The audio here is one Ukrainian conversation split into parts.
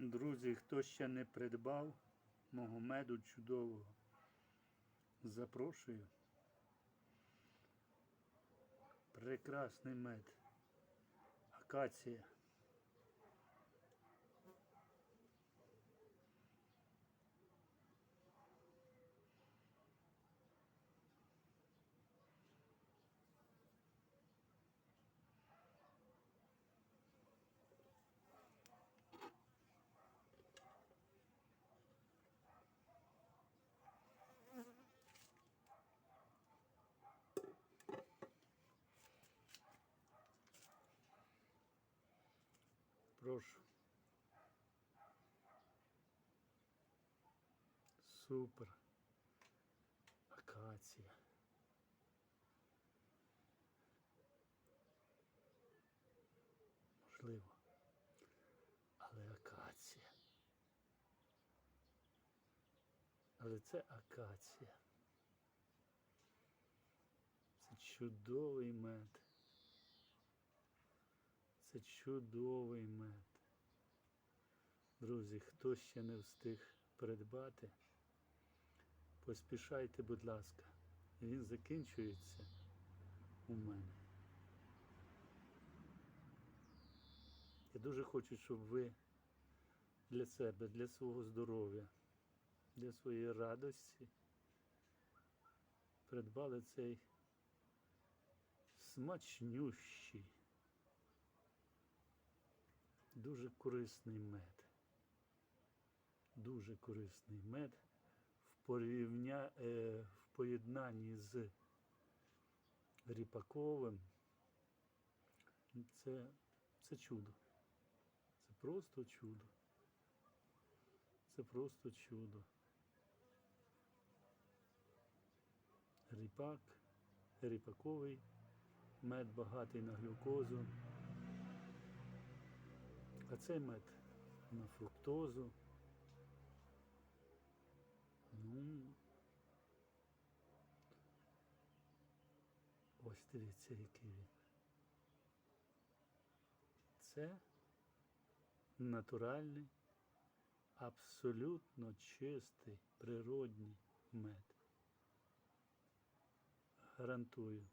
Друзі, хто ще не придбав мого меду чудового, запрошую. Прекрасний мед. Акація. Прошу. Супер. Акація. Можливо. Але акація. Але це акація. Це чудовий мед. Це чудовий мед. Друзі, хто ще не встиг придбати, поспішайте, будь ласка. Він закінчується у мене. Я дуже хочу, щоб ви для себе, для свого здоров'я, для своєї радості придбали цей смачнющий. Дуже корисний мед. Дуже корисний мед в, порівня... е, в поєднанні з ріпаковим. Це, це чудо. Це просто чудо. Це просто чудо. Ріпак, ріпаковий, мед багатий на глюкозу. А цей мед на фруктозу. Ну, ось дивіться, який він. Це натуральний, абсолютно чистий, природній мед. Гарантую.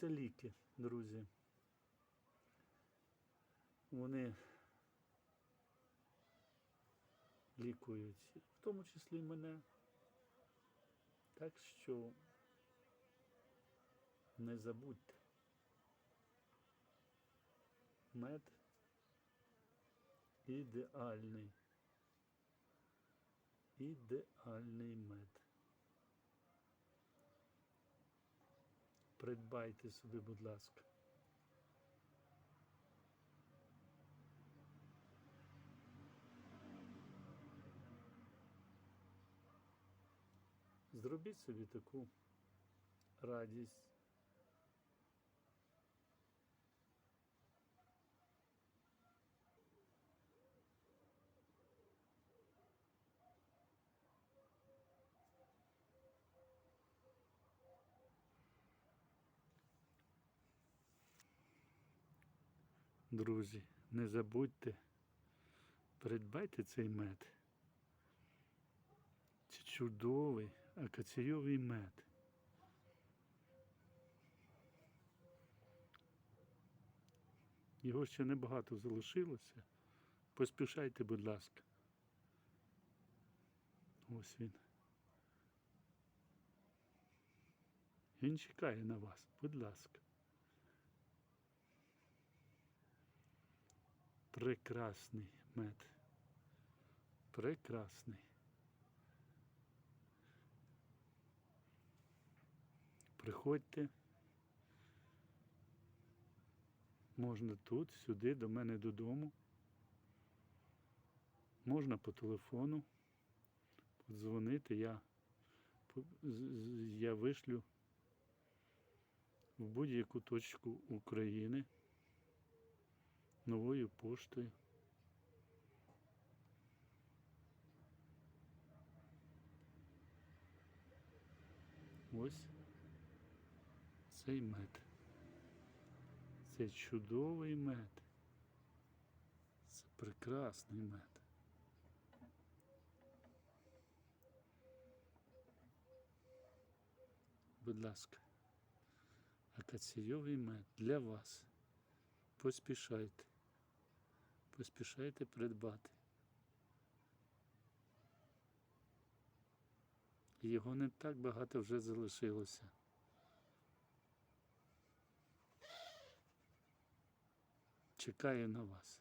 Це ліки, друзі. Вони лікують, в тому числі мене. Так що не забудьте. Мед ідеальний. Ідеальний мед. Придбайте собі, будь ласка. Зробіть собі таку радість. Друзі, не забудьте, придбайте цей мед. Це чудовий акаційовий мед. Його ще небагато залишилося. Поспішайте, будь ласка. Ось він. Він чекає на вас, будь ласка. Прекрасний мед. Прекрасний. Приходьте. Можна тут, сюди, до мене додому. Можна по телефону подзвонити, я, я вишлю в будь-яку точку України новою поштою. Ось цей мед. Це чудовий мед. Це прекрасний мед. Будь ласка, акаційовий мед для вас. Поспішайте. Поспішайте придбати. Його не так багато вже залишилося. Чекаю на вас.